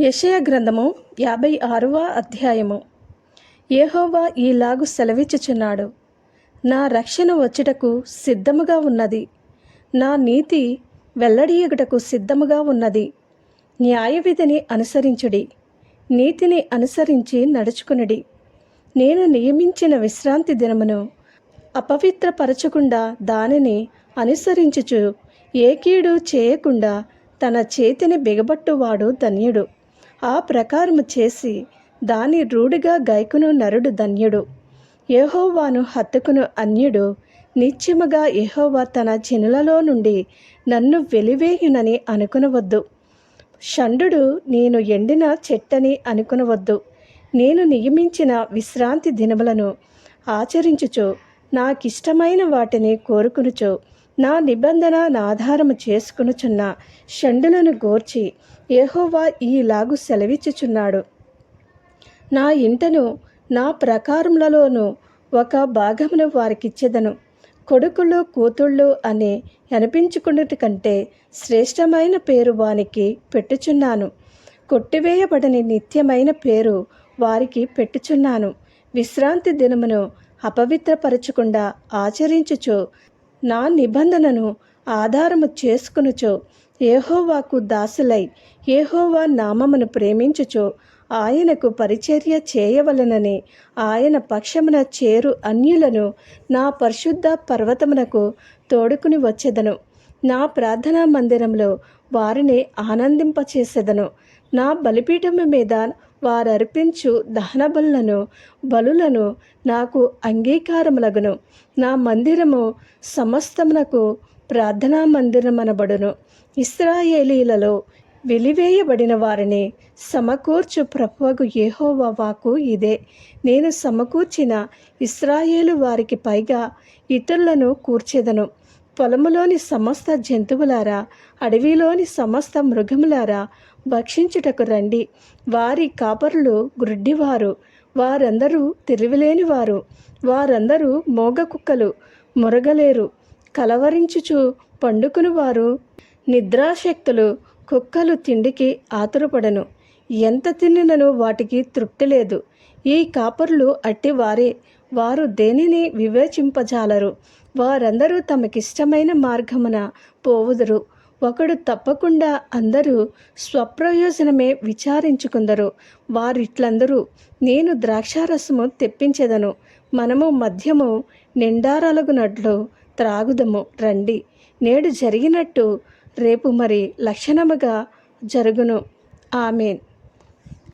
యషయ గ్రంథము యాభై ఆరవ అధ్యాయము. ఏహోవా ఈలాగు సెలవిచ్చుచున్నాడు. నా రక్షణ వచ్చుటకు సిద్ధముగా ఉన్నది. నా నీతి వెల్లడియగుటకు సిద్ధముగా ఉన్నది. న్యాయవిధిని అనుసరించుడి. నీతిని అనుసరించి నడుచుకునుడి. నేను నియమించిన విశ్రాంతి దినమును అపవిత్రపరచకుండా దానిని అనుసరించుచు ఏ కీడు చేయకుండా తన చేతిని బిగబట్టువాడు ధన్యుడు. ఆ ప్రకారము చేసి దాని రూఢిగా గైకును నరుడు ధన్యుడు. ఏహోవాను హత్తుకును అన్యుడు. నిత్యముగా ఎహోవా తన జనులలో నుండి నన్ను వెలివేయునని అనుకునవద్దు. షండు నేను ఎండిన చెట్టని అనుకునవద్దు. నేను నియమించిన విశ్రాంతి దినములను ఆచరించుచు నాకిష్టమైన వాటిని కోరుకునుచు నా నిబంధన ఆధారము చేసుకునుచున్న షండులను గోర్చి ఏహోవా ఈలాగు సెలవిచ్చుచున్నాడు. నా ఇంటను నా ప్రకారములలోను ఒక భాగమును వారికిచ్చేదను. కొడుకులు కూతుళ్ళు అని అనిపించుకున్నటి కంటే శ్రేష్టమైన పేరు వానికి పెట్టుచున్నాను. కొట్టివేయబడని నిత్యమైన పేరు వారికి పెట్టుచున్నాను. విశ్రాంతి దినమును అపవిత్రపరచకుండా ఆచరించుచు నా నిబంధనను ఆధారము చేసుకునుచో ఏహోవాకు దాసులై ఏహోవా నామమును ప్రేమించుచో ఆయనకు పరిచర్య చేయవలనని ఆయన పక్షమున చేరు అన్యులను నా పరిశుద్ధ పర్వతమునకు తోడుకుని వచ్చెదను. నా ప్రార్థనా మందిరంలో వారిని ఆనందింపచేసేదను. నా బలిపీఠము మీద వారర్పించు దహన బలులను బలులను నాకు అంగీకారములగును. నా మందిరము సమస్తమునకు ప్రార్థనా మందిరమనబడును. ఇస్రాయేలీలలో వెలివేయబడిన వారిని సమకూర్చు ప్రభువగు ఏహోవా వాకు ఇదే. నేను సమకూర్చిన ఇస్రాయేలు వారికి పైగా ఇతరులను కూర్చెదను. పొలములోని సమస్త జంతువులారా అడవిలోని సమస్త మృగములారా భక్షించుటకు రండి. వారి కాపరులు గ్రుడ్డివారు వారందరూ తెలివిలేనివారు. వారందరూ మోగ కుక్కలు మురగలేరు. కలవరించుచు పండుకుని వారు నిద్రాశక్తులు కుక్కలు తిండికి ఆతురపడను. ఎంత తిన్నినను వాటికి తృప్తి లేదు. ఈ కాపరులు అట్టివారే. వారు దేనిని వివేచింపజాలరు? వారందరూ తమకిష్టమైన మార్గమున పోవుదురు. ఒకడు తప్పకుండా అందరూ స్వప్రయోజనమే విచారించుకుందరు. వారిట్లందరూ నేను ద్రాక్షారసము తెప్పించెదను. మనము మద్యము నిండారలగునట్లు త్రాగుదము. రండి. నేడు జరిగినట్టు రేపు మరి లక్షణముగా జరుగును. ఆమెన్.